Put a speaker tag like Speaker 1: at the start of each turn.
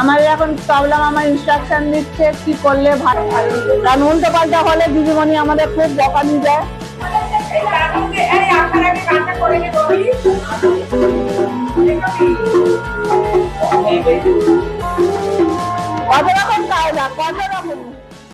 Speaker 1: আমাদের
Speaker 2: এখন প্রবলেম আমার ইনস্ট্রাকশন দিচ্ছে কি করলে ভালো কারণ উল্টো পাল্টা হলে দিদিমণি আমাদের খুব বকা দিয়ে যায়। কত রকম কত রকম?